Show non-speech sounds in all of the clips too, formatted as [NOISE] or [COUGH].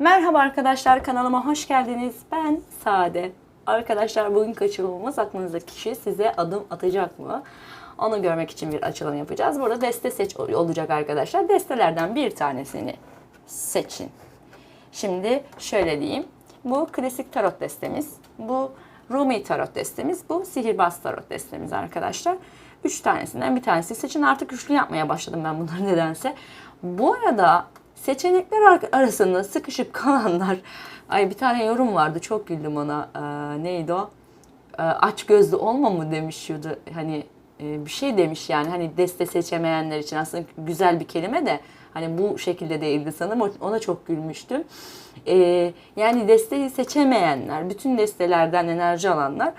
Merhaba arkadaşlar kanalıma hoş geldiniz. Ben Sade. Arkadaşlar bugünkü açılımımız aklınızdaki kişi size adım atacak mı? Onu görmek için bir açılım yapacağız. Burada deste seç olacak arkadaşlar. Destelerden bir tanesini seçin. Şimdi şöyle diyeyim. Bu klasik tarot destemiz. Bu Rumi tarot destemiz. Bu sihirbaz tarot destemiz arkadaşlar. Üç tanesinden bir tanesi seçin. Artık üçlü yapmaya başladım ben bunları [LAUGHS] nedense. Bu arada seçenekler ar- arasında sıkışıp [LAUGHS] kalanlar. Ay bir tane yorum vardı çok güldüm ona. Ee, neydi o? Ee, aç gözlü olma mı demiş şurada hani e, bir şey demiş yani. Hani deste seçemeyenler için aslında güzel bir kelime de hani bu şekilde değildi sanırım. Ona çok gülmüştüm. Ee, yani desteği seçemeyenler bütün destelerden enerji alanlar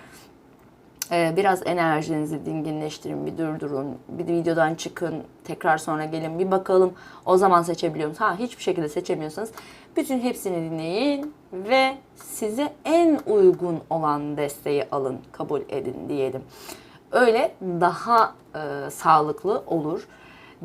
ee, biraz enerjinizi dinginleştirin, bir durdurun, bir videodan çıkın, tekrar sonra gelin bir bakalım. O zaman seçebiliyor musunuz? Ha hiçbir şekilde seçemiyorsanız bütün hepsini dinleyin ve size en uygun olan desteği alın, kabul edin diyelim. Öyle daha e, sağlıklı olur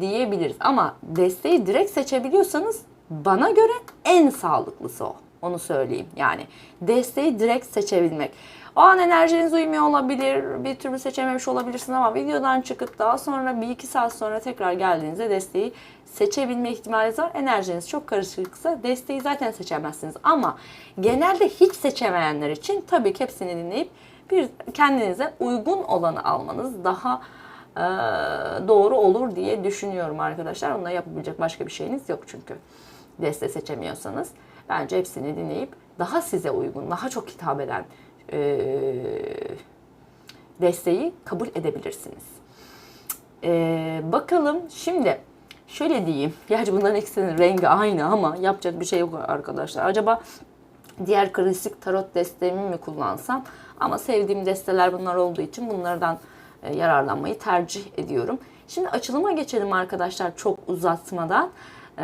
diyebiliriz. Ama desteği direkt seçebiliyorsanız bana göre en sağlıklısı o. Onu söyleyeyim. Yani desteği direkt seçebilmek. O an enerjiniz uymuyor olabilir, bir türlü seçememiş olabilirsin ama videodan çıkıp daha sonra bir iki saat sonra tekrar geldiğinizde desteği seçebilme ihtimaliniz var. Enerjiniz çok karışıksa desteği zaten seçemezsiniz. Ama genelde hiç seçemeyenler için tabii ki hepsini dinleyip bir kendinize uygun olanı almanız daha e, doğru olur diye düşünüyorum arkadaşlar. Onunla yapabilecek başka bir şeyiniz yok çünkü. Deste seçemiyorsanız bence hepsini dinleyip daha size uygun, daha çok hitap eden e, desteği kabul edebilirsiniz. E, bakalım şimdi şöyle diyeyim. [LAUGHS] Gerçi bunların ikisinin rengi aynı ama yapacak bir şey yok arkadaşlar. Acaba diğer klasik tarot destemi mi kullansam? Ama sevdiğim desteler bunlar olduğu için bunlardan e, yararlanmayı tercih ediyorum. Şimdi açılıma geçelim arkadaşlar çok uzatmadan. E,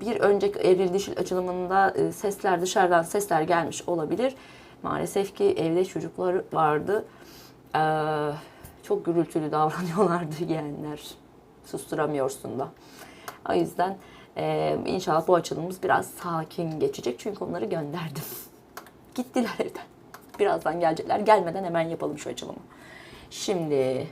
bir önceki eril dişil açılımında e, sesler dışarıdan sesler gelmiş olabilir. Maalesef ki evde çocuklar vardı. E, çok gürültülü davranıyorlardı [LAUGHS] yeğenler. Susturamıyorsun da. O yüzden e, inşallah bu açılımımız biraz sakin geçecek. Çünkü onları gönderdim. [LAUGHS] Gittiler evden. Birazdan gelecekler. Gelmeden hemen yapalım şu açılımı. Şimdi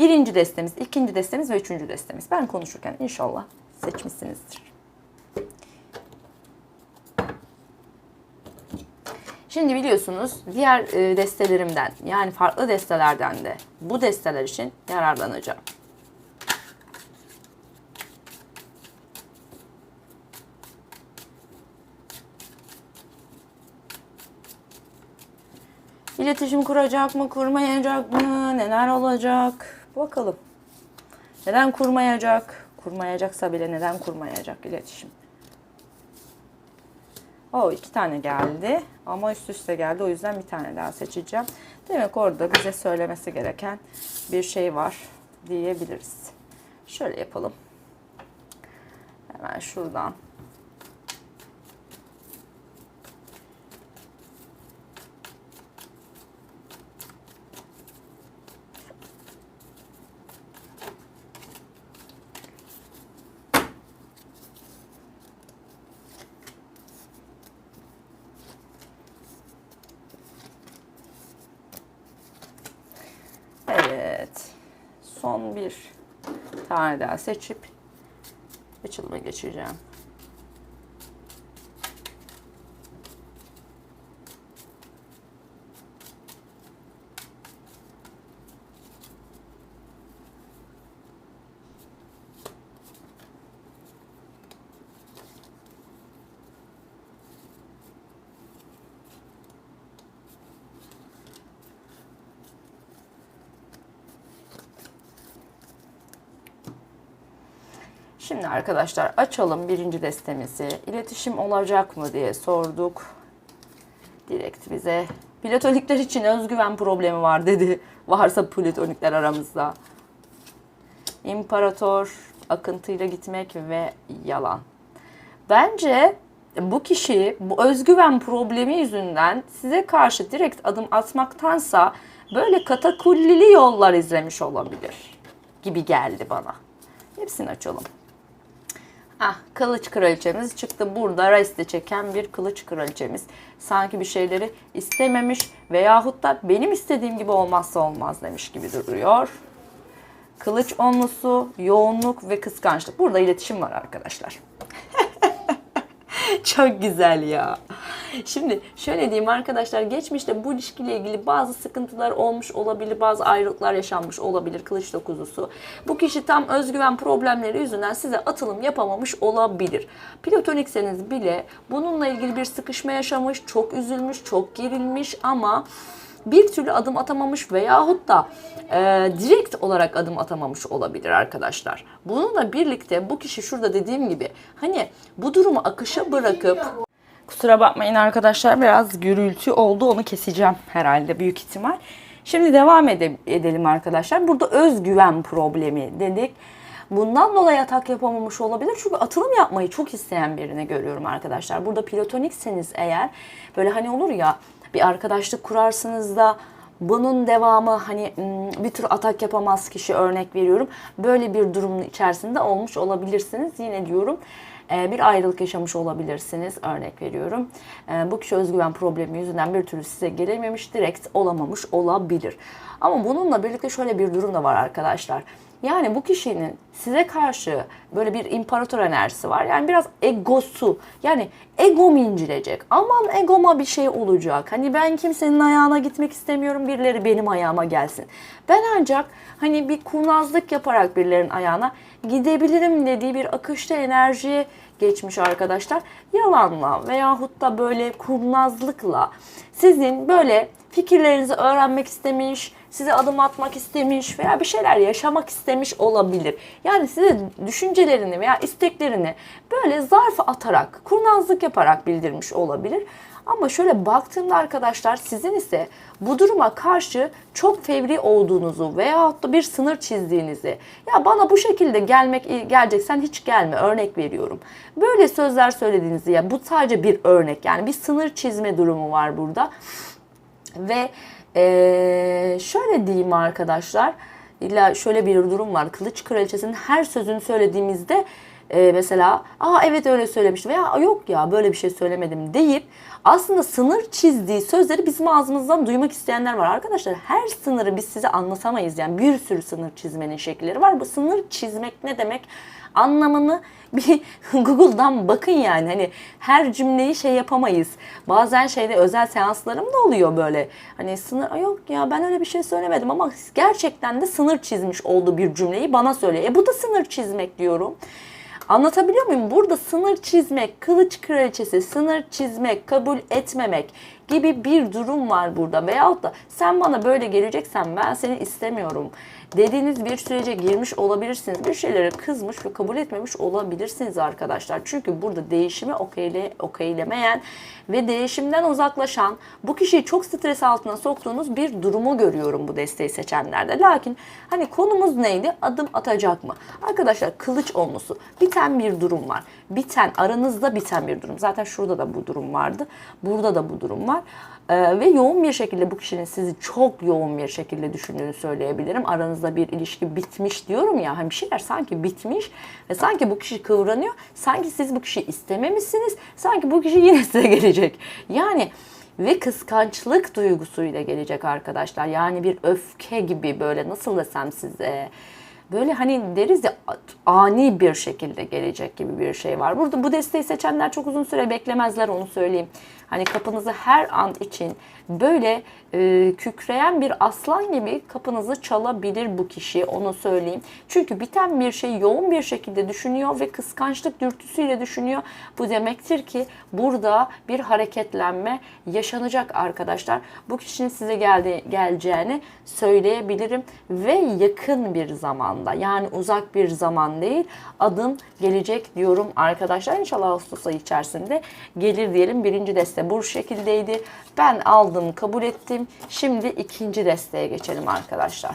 birinci destemiz, ikinci destemiz ve üçüncü destemiz. Ben konuşurken inşallah seçmişsinizdir. Şimdi biliyorsunuz diğer e, destelerimden yani farklı destelerden de bu desteler için yararlanacağım. İletişim kuracak mı, kurmayacak mı, neler olacak? Bakalım. Neden kurmayacak? Kurmayacaksa bile neden kurmayacak iletişim? O iki tane geldi ama üst üste geldi. O yüzden bir tane daha seçeceğim. Demek orada bize söylemesi gereken bir şey var diyebiliriz. Şöyle yapalım. Hemen şuradan. Evet. Son bir tane daha seçip açılıma geçeceğim. Şimdi arkadaşlar açalım birinci destemizi. İletişim olacak mı diye sorduk. Direkt bize platonikler için özgüven problemi var dedi. [LAUGHS] Varsa platonikler aramızda. İmparator, akıntıyla gitmek ve yalan. Bence bu kişi bu özgüven problemi yüzünden size karşı direkt adım atmaktansa böyle katakullili yollar izlemiş olabilir gibi geldi bana. Hepsini açalım. Ah, kılıç kraliçemiz çıktı. Burada reste çeken bir kılıç kraliçemiz. Sanki bir şeyleri istememiş veyahut da benim istediğim gibi olmazsa olmaz demiş gibi duruyor. Kılıç onlusu, yoğunluk ve kıskançlık. Burada iletişim var arkadaşlar. [LAUGHS] Çok güzel ya. Şimdi şöyle diyeyim arkadaşlar geçmişte bu ilişkiyle ilgili bazı sıkıntılar olmuş olabilir, bazı ayrılıklar yaşanmış olabilir kılıç dokuzusu. Bu kişi tam özgüven problemleri yüzünden size atılım yapamamış olabilir. Platonikseniz bile bununla ilgili bir sıkışma yaşamış, çok üzülmüş, çok gerilmiş ama bir türlü adım atamamış veyahut da e, direkt olarak adım atamamış olabilir arkadaşlar. Bununla birlikte bu kişi şurada dediğim gibi hani bu durumu akışa bırakıp Kusura bakmayın arkadaşlar biraz gürültü oldu onu keseceğim herhalde büyük ihtimal. Şimdi devam ede- edelim arkadaşlar. Burada özgüven problemi dedik. Bundan dolayı atak yapamamış olabilir. Çünkü atılım yapmayı çok isteyen birini görüyorum arkadaşlar. Burada platonikseniz eğer böyle hani olur ya bir arkadaşlık kurarsınız da bunun devamı hani bir tür atak yapamaz kişi örnek veriyorum. Böyle bir durumun içerisinde olmuş olabilirsiniz. Yine diyorum e, bir ayrılık yaşamış olabilirsiniz. Örnek veriyorum. E, Bu kişi özgüven problemi yüzünden bir türlü size gelememiş, direkt olamamış olabilir. Ama bununla birlikte şöyle bir durum da var arkadaşlar. Yani bu kişinin size karşı böyle bir imparator enerjisi var. Yani biraz egosu. Yani egom incilecek. Aman egoma bir şey olacak. Hani ben kimsenin ayağına gitmek istemiyorum. Birileri benim ayağıma gelsin. Ben ancak hani bir kurnazlık yaparak birilerinin ayağına gidebilirim dediği bir akışta enerjiye geçmiş arkadaşlar. Yalanla veyahut da böyle kurnazlıkla sizin böyle fikirlerinizi öğrenmek istemiş, size adım atmak istemiş veya bir şeyler yaşamak istemiş olabilir. Yani size düşüncelerini veya isteklerini böyle zarf atarak, kurnazlık yaparak bildirmiş olabilir. Ama şöyle baktığımda arkadaşlar sizin ise bu duruma karşı çok fevri olduğunuzu veyahut da bir sınır çizdiğinizi ya bana bu şekilde gelmek geleceksen hiç gelme örnek veriyorum. Böyle sözler söylediğinizi ya bu sadece bir örnek yani bir sınır çizme durumu var burada. Ve eee, şöyle diyeyim arkadaşlar. İlla şöyle bir durum var. Kılıç Kraliçesi'nin her sözünü söylediğimizde e, mesela aa evet öyle söylemişti veya yok ya böyle bir şey söylemedim deyip aslında sınır çizdiği sözleri bizim ağzımızdan duymak isteyenler var. Arkadaşlar her sınırı biz size anlatamayız. Yani bir sürü sınır çizmenin şekilleri var. Bu sınır çizmek ne demek? Anlamını [LAUGHS] bir Google'dan bakın yani. Hani her cümleyi şey yapamayız. Bazen şeyde özel seanslarım da oluyor böyle. Hani sınır "Ay yok ya ben öyle bir şey söylemedim ama gerçekten de sınır çizmiş olduğu bir cümleyi bana söyle. E bu da sınır çizmek diyorum. Anlatabiliyor muyum? Burada sınır çizmek, kılıç kraliçesi, sınır çizmek, kabul etmemek gibi bir durum var burada. Veyahut da sen bana böyle geleceksen ben seni istemiyorum dediğiniz bir sürece girmiş olabilirsiniz. Bir şeylere kızmış ve kabul etmemiş olabilirsiniz arkadaşlar. Çünkü burada değişimi okeyle, okeylemeyen ve değişimden uzaklaşan, bu kişiyi çok stres altına soktuğunuz bir durumu görüyorum bu desteği seçenlerde. Lakin hani konumuz neydi? Adım atacak mı? Arkadaşlar kılıç olması biten bir durum var. Biten, aranızda biten bir durum. Zaten şurada da bu durum vardı. Burada da bu durum var. Ee, ve yoğun bir şekilde bu kişinin sizi çok yoğun bir şekilde düşündüğünü söyleyebilirim. Aranızda bir ilişki bitmiş diyorum ya. Hani bir şeyler sanki bitmiş ve sanki bu kişi kıvranıyor. Sanki siz bu kişiyi istememişsiniz. Sanki bu kişi yine [LAUGHS] size gelecek. Yani ve kıskançlık duygusuyla gelecek arkadaşlar. Yani bir öfke gibi böyle nasıl desem size böyle hani deriz ya ani bir şekilde gelecek gibi bir şey var. Burada bu desteği seçenler çok uzun süre beklemezler onu söyleyeyim. Hani kapınızı her an için böyle e, kükreyen bir aslan gibi kapınızı çalabilir bu kişi onu söyleyeyim. Çünkü biten bir şeyi yoğun bir şekilde düşünüyor ve kıskançlık dürtüsüyle düşünüyor. Bu demektir ki burada bir hareketlenme yaşanacak arkadaşlar. Bu kişinin size geldi, geleceğini söyleyebilirim ve yakın bir zamanda yani uzak bir zaman değil adım gelecek diyorum arkadaşlar. İnşallah Ağustos ayı içerisinde gelir diyelim. Birinci deste bu şekildeydi. Ben aldım kabul ettim. Şimdi ikinci desteğe geçelim arkadaşlar.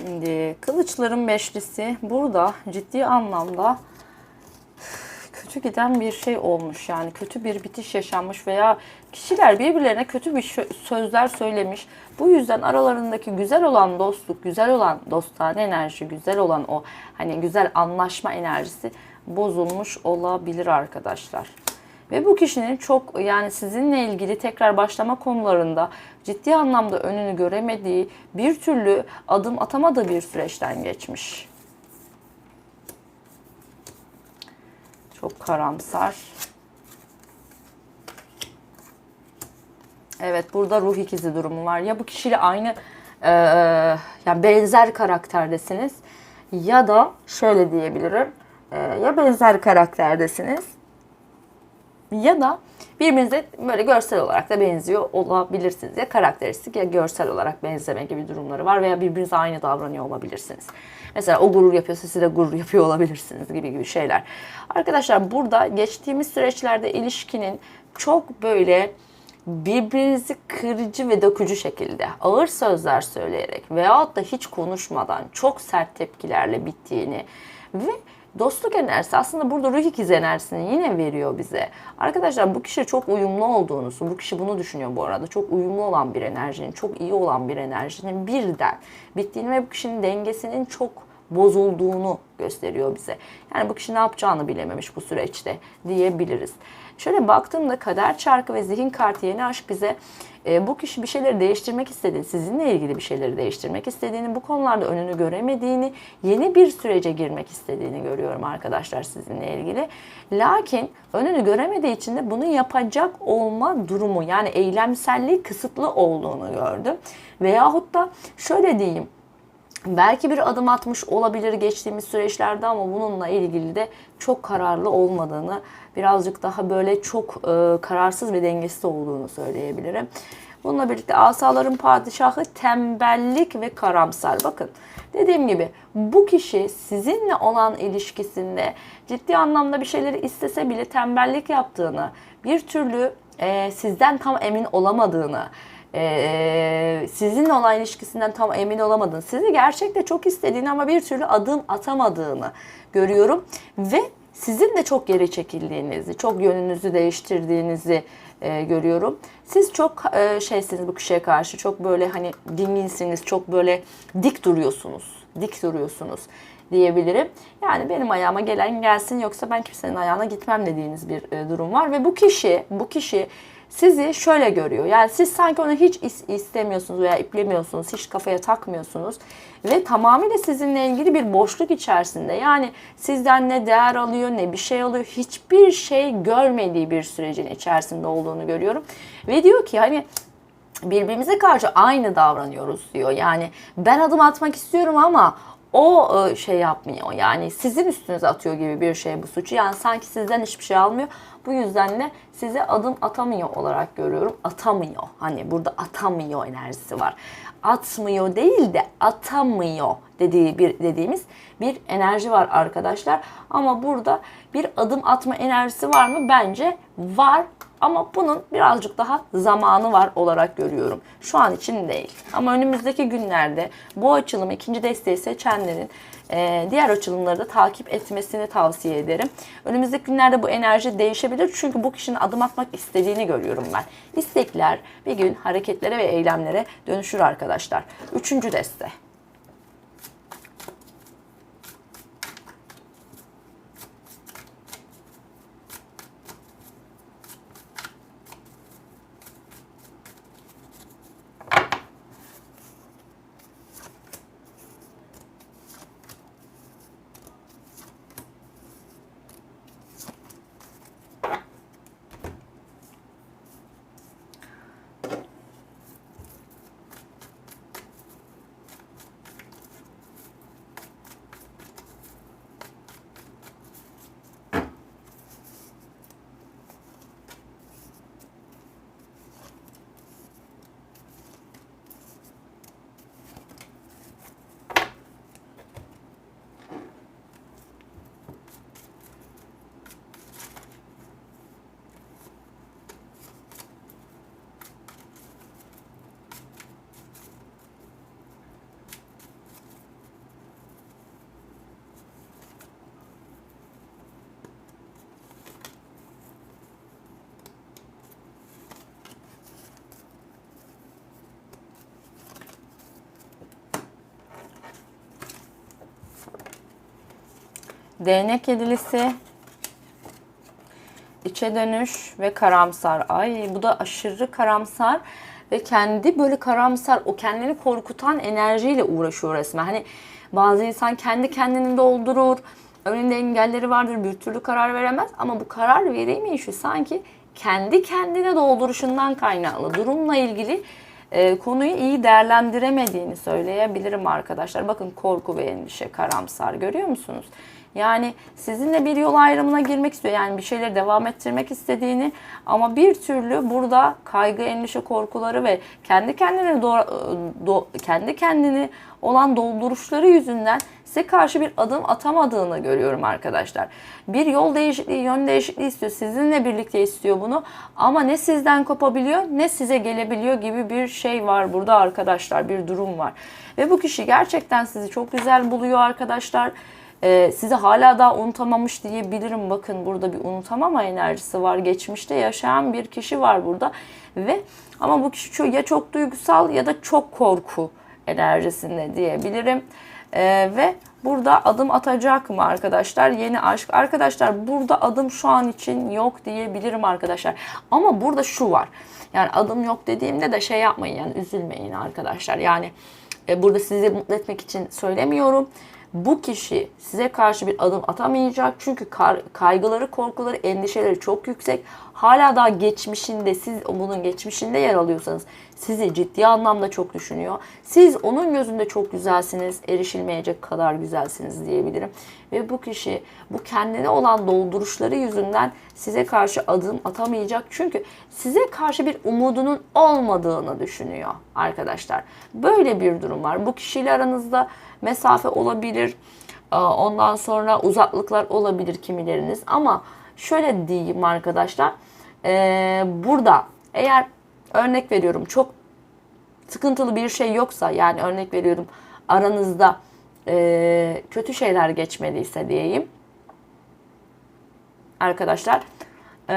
Şimdi kılıçların beşlisi burada ciddi anlamda kötü giden bir şey olmuş yani kötü bir bitiş yaşanmış veya kişiler birbirlerine kötü bir sözler söylemiş. Bu yüzden aralarındaki güzel olan dostluk, güzel olan dostane enerji, güzel olan o hani güzel anlaşma enerjisi bozulmuş olabilir arkadaşlar. Ve bu kişinin çok yani sizinle ilgili tekrar başlama konularında ciddi anlamda önünü göremediği, bir türlü adım atamadığı bir süreçten geçmiş. Çok karamsar. Evet burada ruh ikizi durumu var. Ya bu kişiyle aynı e, yani benzer karakterdesiniz ya da şöyle diyebilirim. e, ya benzer karakterdesiniz ya da birbirinize böyle görsel olarak da benziyor olabilirsiniz. Ya karakteristik ya görsel olarak benzeme gibi durumları var veya birbirinize aynı davranıyor olabilirsiniz. Mesela o gurur yapıyorsa siz de gurur yapıyor olabilirsiniz gibi gibi şeyler. Arkadaşlar burada geçtiğimiz süreçlerde ilişkinin çok böyle birbirinizi kırıcı ve dökücü şekilde ağır sözler söyleyerek veyahut da hiç konuşmadan çok sert tepkilerle bittiğini ve dostluk enerjisi aslında burada ruh ikizi enerjisini yine veriyor bize. Arkadaşlar bu kişi çok uyumlu olduğunuzu, bu kişi bunu düşünüyor bu arada. Çok uyumlu olan bir enerjinin, çok iyi olan bir enerjinin birden bittiğini ve bu kişinin dengesinin çok bozulduğunu gösteriyor bize. Yani bu kişi ne yapacağını bilememiş bu süreçte diyebiliriz. Şöyle baktığımda kader çarkı ve zihin kartı yeni aşk bize e, bu kişi bir şeyleri değiştirmek istediğini, sizinle ilgili bir şeyleri değiştirmek istediğini, bu konularda önünü göremediğini, yeni bir sürece girmek istediğini görüyorum arkadaşlar sizinle ilgili. Lakin önünü göremediği için de bunu yapacak olma durumu yani eylemselliği kısıtlı olduğunu gördüm. Veyahut da şöyle diyeyim, belki bir adım atmış olabilir geçtiğimiz süreçlerde ama bununla ilgili de çok kararlı olmadığını, birazcık daha böyle çok e, kararsız ve dengesiz olduğunu söyleyebilirim. Bununla birlikte asaların padişahı tembellik ve karamsar. Bakın dediğim gibi bu kişi sizinle olan ilişkisinde ciddi anlamda bir şeyleri istese bile tembellik yaptığını, bir türlü e, sizden tam emin olamadığını, e, sizinle olan ilişkisinden tam emin olamadığını, sizi gerçekte çok istediğini ama bir türlü adım atamadığını görüyorum ve sizin de çok geri çekildiğinizi, çok yönünüzü değiştirdiğinizi e, görüyorum. Siz çok e, şeysiniz bu kişiye karşı, çok böyle hani dinginsiniz, çok böyle dik duruyorsunuz, dik duruyorsunuz diyebilirim. Yani benim ayağıma gelen gelsin yoksa ben kimsenin ayağına gitmem dediğiniz bir e, durum var ve bu kişi, bu kişi sizi şöyle görüyor. Yani siz sanki onu hiç is- istemiyorsunuz veya iplemiyorsunuz, hiç kafaya takmıyorsunuz ve tamamıyla sizinle ilgili bir boşluk içerisinde. Yani sizden ne değer alıyor, ne bir şey alıyor, hiçbir şey görmediği bir sürecin içerisinde olduğunu görüyorum. Ve diyor ki hani birbirimize karşı aynı davranıyoruz diyor. Yani ben adım atmak istiyorum ama o e, şey yapmıyor. Yani sizin üstünüze atıyor gibi bir şey bu suçu. Yani sanki sizden hiçbir şey almıyor. Bu yüzden de size adım atamıyor olarak görüyorum. Atamıyor. Hani burada atamıyor enerjisi var. Atmıyor değil de atamıyor dediği bir dediğimiz bir enerji var arkadaşlar. Ama burada bir adım atma enerjisi var mı? Bence var. Ama bunun birazcık daha zamanı var olarak görüyorum. Şu an için değil. Ama önümüzdeki günlerde bu açılım ikinci desteği seçenlerin e, diğer açılımları da takip etmesini tavsiye ederim. Önümüzdeki günlerde bu enerji değişebilir. Çünkü bu kişinin adım atmak istediğini görüyorum ben. İstekler bir gün hareketlere ve eylemlere dönüşür arkadaşlar. Üçüncü deste. Değnek yedilisi, içe dönüş ve karamsar. Ay bu da aşırı karamsar ve kendi böyle karamsar o kendini korkutan enerjiyle uğraşıyor resmen. Hani bazı insan kendi kendini doldurur. Önünde engelleri vardır bir türlü karar veremez ama bu karar veremeyişi sanki kendi kendine dolduruşundan kaynaklı. Durumla ilgili e, konuyu iyi değerlendiremediğini söyleyebilirim arkadaşlar. Bakın korku ve endişe karamsar görüyor musunuz? Yani sizinle bir yol ayrımına girmek istiyor. Yani bir şeyleri devam ettirmek istediğini ama bir türlü burada kaygı, endişe, korkuları ve kendi kendine do- do- kendi kendini olan dolduruşları yüzünden size karşı bir adım atamadığını görüyorum arkadaşlar. Bir yol değişikliği, yön değişikliği istiyor. Sizinle birlikte istiyor bunu. Ama ne sizden kopabiliyor ne size gelebiliyor gibi bir şey var burada arkadaşlar. Bir durum var. Ve bu kişi gerçekten sizi çok güzel buluyor arkadaşlar. Ee, sizi hala daha unutamamış diyebilirim. Bakın burada bir unutamama enerjisi var. Geçmişte yaşayan bir kişi var burada. Ve ama bu kişi ya çok duygusal ya da çok korku enerjisinde diyebilirim. Ee, ve burada adım atacak mı arkadaşlar? Yeni aşk. Arkadaşlar burada adım şu an için yok diyebilirim arkadaşlar. Ama burada şu var. Yani adım yok dediğimde de şey yapmayın yani üzülmeyin arkadaşlar. Yani e, burada sizi mutlu etmek için söylemiyorum. Bu kişi size karşı bir adım atamayacak. Çünkü kaygıları, korkuları, endişeleri çok yüksek. Hala daha geçmişinde, siz bunun geçmişinde yer alıyorsanız sizi ciddi anlamda çok düşünüyor. Siz onun gözünde çok güzelsiniz, erişilmeyecek kadar güzelsiniz diyebilirim. Ve bu kişi bu kendine olan dolduruşları yüzünden size karşı adım atamayacak. Çünkü size karşı bir umudunun olmadığını düşünüyor arkadaşlar. Böyle bir durum var. Bu kişiyle aranızda mesafe olabilir. Ee, Ondan sonra uzaklıklar olabilir kimileriniz. Ama şöyle diyeyim arkadaşlar. Ee, burada eğer örnek veriyorum çok sıkıntılı bir şey yoksa yani örnek veriyorum aranızda e, kötü şeyler geçmediyse diyeyim. Arkadaşlar e,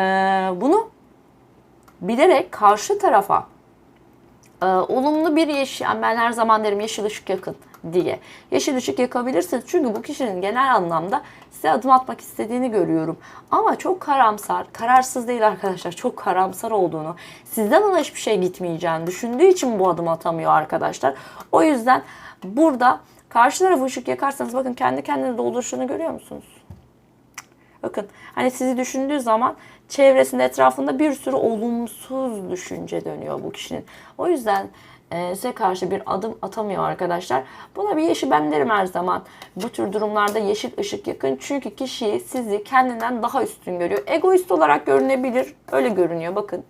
bunu bilerek karşı tarafa e, olumlu bir yeşil, yani ben her zaman derim yeşil ışık yakın diye. Yeşil ışık yakabilirsiniz çünkü bu kişinin genel anlamda size adım atmak istediğini görüyorum. Ama çok karamsar, kararsız değil arkadaşlar, çok karamsar olduğunu, sizden ona hiçbir şey gitmeyeceğini düşündüğü için bu adım atamıyor arkadaşlar. O yüzden burada karşı tarafı ışık yakarsanız bakın kendi kendine dolduruşunu görüyor musunuz? Bakın hani sizi düşündüğü zaman çevresinde etrafında bir sürü olumsuz düşünce dönüyor bu kişinin. O yüzden size karşı bir adım atamıyor arkadaşlar. Buna bir yeşil ben derim her zaman. Bu tür durumlarda yeşil ışık yakın. Çünkü kişi sizi kendinden daha üstün görüyor. Egoist olarak görünebilir. Öyle görünüyor bakın.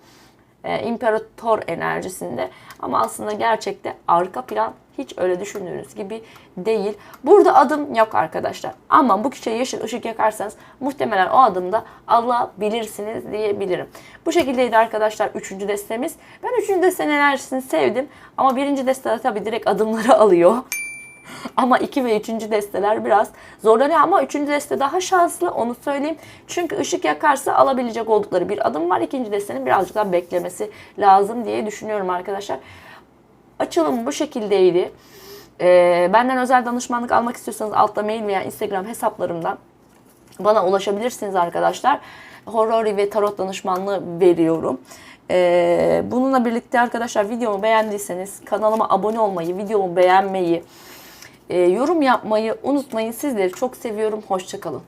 E, imparator enerjisinde. Ama aslında gerçekte arka plan hiç öyle düşündüğünüz gibi değil. Burada adım yok arkadaşlar. Ama bu kişiye yeşil ışık yakarsanız muhtemelen o adımda alabilirsiniz diyebilirim. Bu şekildeydi arkadaşlar 3. destemiz. Ben 3. destenin enerjisini sevdim. Ama 1. deste tabii direkt adımları [LAUGHS] alıyor. Ama 2 ve 3. desteler biraz zorlanıyor ama 3. deste daha şanslı onu söyleyeyim. Çünkü ışık yakarsa alabilecek oldukları bir adım var. 2. destenin birazcık daha beklemesi lazım diye düşünüyorum arkadaşlar. Açılım bu şekildeydi. Ee, benden özel danışmanlık almak istiyorsanız altta mail veya Instagram hesaplarımdan bana ulaşabilirsiniz arkadaşlar. Horror ve tarot danışmanlığı veriyorum. Ee, bununla birlikte arkadaşlar videomu beğendiyseniz kanalıma abone olmayı, videomu beğenmeyi, e, yorum yapmayı unutmayın. Sizleri çok seviyorum. Hoşçakalın.